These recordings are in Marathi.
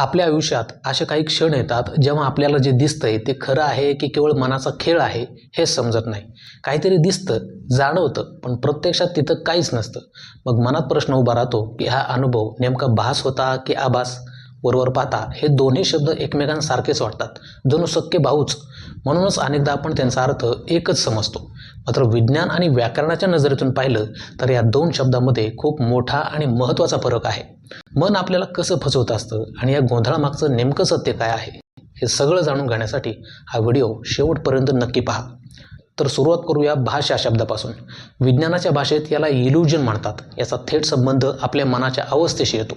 आपल्या आयुष्यात असे काही क्षण येतात जेव्हा आपल्याला जे दिसतंय ते खरं आहे की केवळ मनाचा खेळ आहे हे समजत नाही. काहीतरी दिसतं जाणवतं पण प्रत्यक्षात तिथं काहीच नसतं. मग मनात प्रश्न उभा राहतो की हा अनुभव नेमका भास होता की आभास? वरवर पाहता हे दोन्ही शब्द एकमेकांसारखेच वाटतात. जणू सख्खे भाऊच. म्हणूनच अनेकदा आपण त्यांचा अर्थ एकच समजतो. मात्र विज्ञान आणि व्याकरणाच्या नजरेतून पाहिलं तर या दोन शब्दामध्ये खूप मोठा आणि महत्त्वाचा फरक आहे. मन आपल्याला कसं फसवत असतं आणि या गोंधळामागचं नेमकं सत्य काय आहे हे सगळं जाणून घेण्यासाठी हा व्हिडिओ शेवटपर्यंत नक्की पहा. तर सुरुवात करूया भाषा शब्दापासून. विज्ञानाच्या भाषेत याला इल्युजन म्हणतात. याचा थेट संबंध आपल्या मनाच्या अवस्थेशी येतो.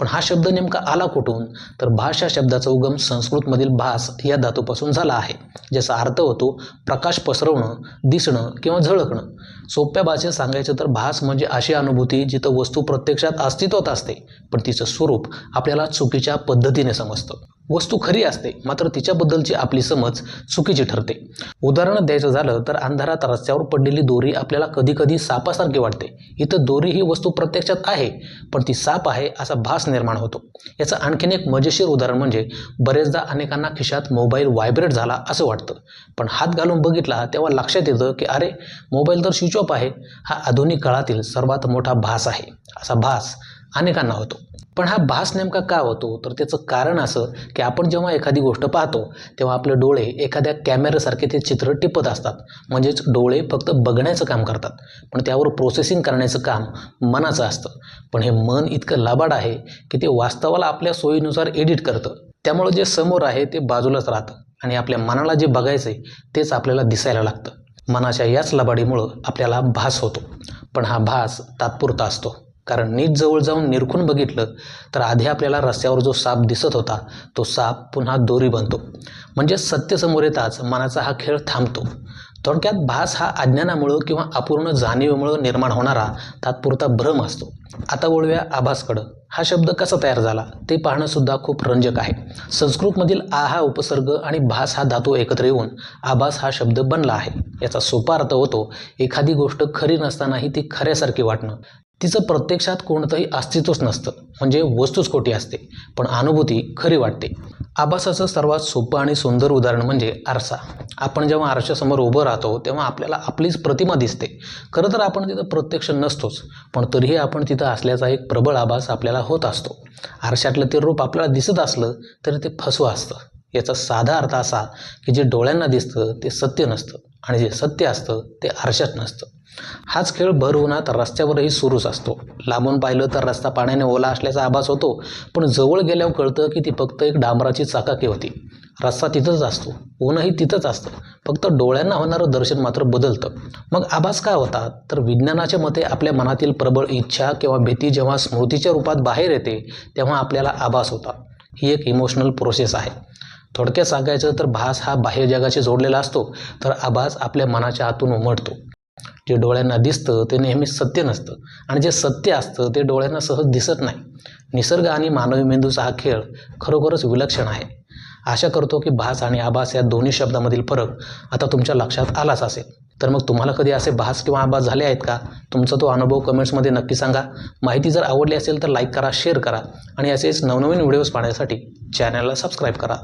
पण हा शब्द नेमका आला कुठून? तर भाषा शब्दाचा उगम संस्कृतमधील भास या धातूपासून झाला आहे ज्याचा अर्थ होतो प्रकाश पसरवणं दिसणं किंवा झळकणं. सोप्या भाषेत सांगायचं तर भास म्हणजे अशी अनुभूती जिथं वस्तू प्रत्यक्षात अस्तित्वात असते पण तिचं स्वरूप आपल्याला चुकीच्या पद्धतीने समजतं. वस्तू खरी असते मात्र तिच्याबद्दलची आपली समज चुकीची ठरते. उदाहरण द्यायचं झालं तर अंधारात रस्त्यावर पडलेली दोरी आपल्याला कधीकधी सापासारखी वाटते. इथं दोरी ही वस्तू प्रत्यक्षात आहे पण ती साप आहे असा भास निर्माण होतो. याचं आणखीन एक मजेशीर उदाहरण म्हणजे बरेचदा अनेकांना खिशात मोबाईल व्हायब्रेट झाला असं वाटतं. पण हात घालून बघितला तेव्हा लक्षात येतं की अरे मोबाईल तर स्विच ऑफ आहे. हा आधुनिक काळातील सर्वात मोठा भास आहे असा भास अनेकांना होतो. पण हा भास नेमका का होतो? तर त्याचं कारण असं की आपण जेव्हा एखादी गोष्ट पाहतो तेव्हा आपले डोळे एखाद्या कॅमेऱ्यासारखे ते चित्र टिपत असतात. म्हणजेच डोळे फक्त बघण्याचं काम करतात. पण त्यावर प्रोसेसिंग करण्याचं काम मनाचं असतं. पण हे मन इतकं लाबाड आहे की ते वास्तवाला आपल्या सोयीनुसार एडिट करतं. त्यामुळं जे समोर आहे ते बाजूलाच राहतं आणि आपल्या मनाला जे बघायचं आहे तेच आपल्याला दिसायला लागतं. मनाच्या याच लबाडीमुळं आपल्याला भास होतो. पण हा भास तात्पुरता असतो. कारण नीट जवळ जाऊन निरखून बघितलं तर आधी आपल्याला रस्त्यावर जो साप दिसत होता तो साप पुन्हा दोरी बनतो. म्हणजे सत्य समोर येताच मनाचा हा खेळ थांबतो. थोडक्यात भास हा अज्ञानामुळं किंवा अपूर्ण जाणीवेमुळं निर्माण होणारा तात्पुरता भ्रम असतो. आता वळूया आभासकडं. हा शब्द कसा तयार झाला? ते पाहणंसुद्धा खूप रंजक आहे. संस्कृतमधील आ हा उपसर्ग आणि भास हा धातू एकत्र येऊन आभास हा शब्द बनला आहे. याचा सोपा अर्थ होतो एखादी गोष्ट खरी नसतानाही ती खऱ्यासारखी वाटणं. तिचं प्रत्यक्षात कोणतंही अस्तित्वच नसतं. म्हणजे वस्तूच खोटी असते. पण अनुभूती खरी वाटते. आभासाचं सर्वात सोपं आणि सुंदर उदाहरण म्हणजे आरसा. आपण जेव्हा आरशासमोर उभं राहतो तेव्हा आपल्याला आपलीच प्रतिमा दिसते. खरं तर आपण तिथं प्रत्यक्ष नसतोच पण तरीही आपण तिथं असल्याचा एक प्रबळ आभास आपल्याला होत असतो. आरशातलं ते रूप आपल्याला दिसत असलं तरी ते फसवं असतं. याचा साधा अर्थ असा की जे डोळ्यांना दिसतं ते सत्य नसतं आणि जे सत्य असतं ते आरशात नसतं. हाच खेळ भर उन्हात रस्त्यावरही सुरूच असतो. लांबून पाहिलं तर रस्ता पाण्याने ओला असल्याचा आभास होतो पण जवळ गेल्यावर कळतं की ती फक्त एक डांबराची चाकाकी होती. रस्ता तिथंच असतो ऊनही तिथंच असतं. फक्त डोळ्यांना होणारं दर्शन मात्र बदलतं. मग आभास का होता? तर विज्ञानाच्या मते आपल्या मनातील प्रबळ इच्छा किंवा भीती जेव्हा स्मृतीच्या रूपात बाहेर येते तेव्हा आपल्याला आभास होता. ही एक इमोशनल प्रोसेस आहे. थोडक्यात सांगायचं तर भास हा बाह्य जगाशी जोडलेला असतो तर आभास आपल्या मनाच्या आतून उमटतो. जे डोळ्यांना दिसतं ते नेहमी सत्य नसतं. आणि जे सत्य असतं ते डोळ्यांना सहज दिसत नाही. निसर्ग आणि मानवी मेंदूचा हा खेळ खरोखरच विलक्षण आहे. आशा करतो की भास आणि आभास या दोन्ही शब्दामधील फरक आता तुमच्या लक्षात आलाच असेल. तर मग तुम्हाला कधी असे भास किंवा आभास झाले आहेत का? तुमचा तो अनुभव कमेंट्समध्ये नक्की सांगा. माहिती जर आवडली असेल तर लाईक करा शेअर करा आणि असेच नवनवीन व्हिडिओज पाहण्यासाठी चॅनलला सबस्क्राईब करा.